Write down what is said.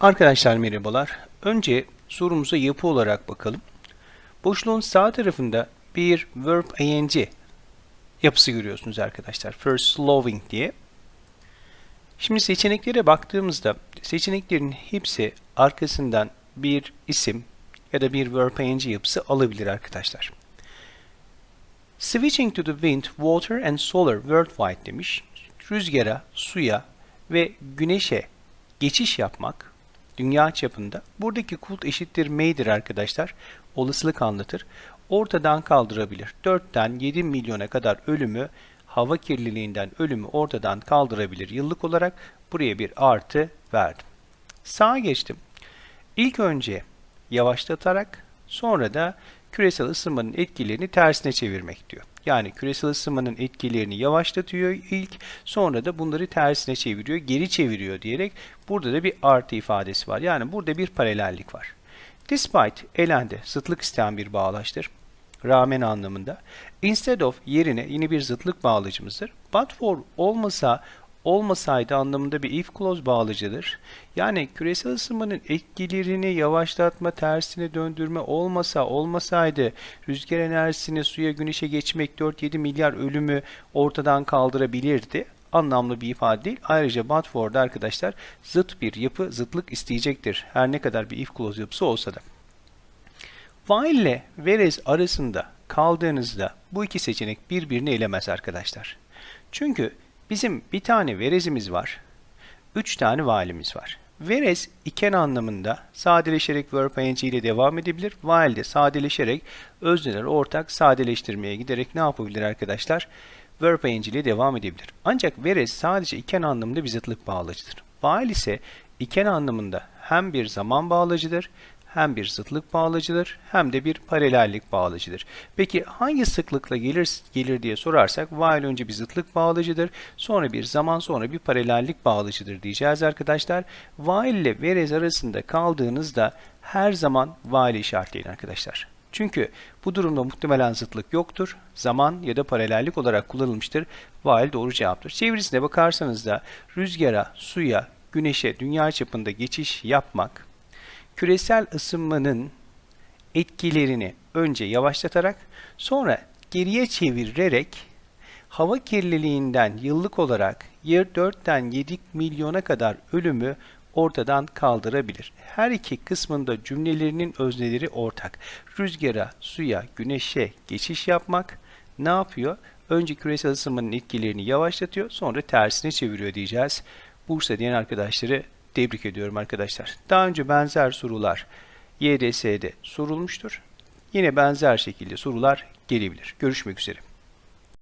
Arkadaşlar merhabalar. Önce sorumuza yapı olarak bakalım. Boşluğun sağ tarafında bir verb ing yapısı görüyorsunuz arkadaşlar. First loving diye. Şimdi seçeneklere baktığımızda seçeneklerin hepsi arkasından bir isim ya da bir verb ing yapısı alabilir arkadaşlar. Switching to the wind, water and solar worldwide demiş. Rüzgara, suya ve güneşe geçiş yapmak dünya çapında. Buradaki kult eşittir may'dir arkadaşlar. Olasılık anlatır. Ortadan kaldırabilir. 4'ten 7 milyona kadar ölümü hava kirliliğinden ölümü ortadan kaldırabilir. Yıllık olarak buraya bir artı verdim. Sağa geçtim. İlk önce yavaşlatarak sonra da küresel ısınmanın etkilerini tersine çevirmek diyor. Yani küresel ısınmanın etkilerini yavaşlatıyor ilk, sonra da bunları tersine çeviriyor, geri çeviriyor diyerek burada da bir artı ifadesi var. Yani burada bir paralellik var. Despite elendi, zıtlık isteyen bir bağlaçtır. Rağmen anlamında. Instead of yerine yine bir zıtlık bağlacımızdır. But for olmasa olmasaydı anlamında bir if clause bağlıcıdır. Yani küresel ısınmanın etkilerini yavaşlatma, tersine döndürme olmasa olmasaydı rüzgar enerjisini suya güneşe geçmek 4-7 milyar ölümü ortadan kaldırabilirdi. Anlamlı bir ifade değil. Ayrıca but for'da arkadaşlar zıt bir yapı, zıtlık isteyecektir. Her ne kadar bir if clause yapısı olsa da. While ile whereas arasında kaldığınızda bu iki seçenek birbirini elemez arkadaşlar. Çünkü Bizim bir tane verezimiz var. Üç tane valimiz var. Verez iken anlamında sadeleşerek verb ing ile devam edebilir. While de sadeleşerek özneler ortak sadeleştirmeye giderek ne yapabilir arkadaşlar? Verb ing ile devam edebilir. Ancak verez sadece iken anlamında bir zıtlık bağlacıdır. While ise iken anlamında hem bir zaman bağlacıdır hem bir zıtlık bağlacıdır hem de bir paralellik bağlacıdır. Peki hangi sıklıkla gelir gelir diye sorarsak while önce bir zıtlık bağlacıdır, sonra bir zaman sonra bir paralellik bağlacıdır diyeceğiz arkadaşlar. While ile whereas arasında kaldığınızda her zaman while işaretleyin arkadaşlar. Çünkü bu durumda muhtemelen zıtlık yoktur. Zaman ya da paralellik olarak kullanılmıştır. While doğru cevaptır. Çevirisine bakarsanız da rüzgara, suya, güneşe dünya çapında geçiş yapmak küresel ısınmanın etkilerini önce yavaşlatarak sonra geriye çevirerek hava kirliliğinden yıllık olarak yer 4'ten 7 milyona kadar ölümü ortadan kaldırabilir. Her iki kısmında cümlelerinin özneleri ortak. Rüzgara, suya, güneşe geçiş yapmak ne yapıyor? Önce küresel ısınmanın etkilerini yavaşlatıyor, sonra tersine çeviriyor diyeceğiz. Bursa diyen arkadaşları Tebrik ediyorum arkadaşlar. Daha önce benzer sorular YDS'de sorulmuştur. Yine benzer şekilde sorular gelebilir. Görüşmek üzere.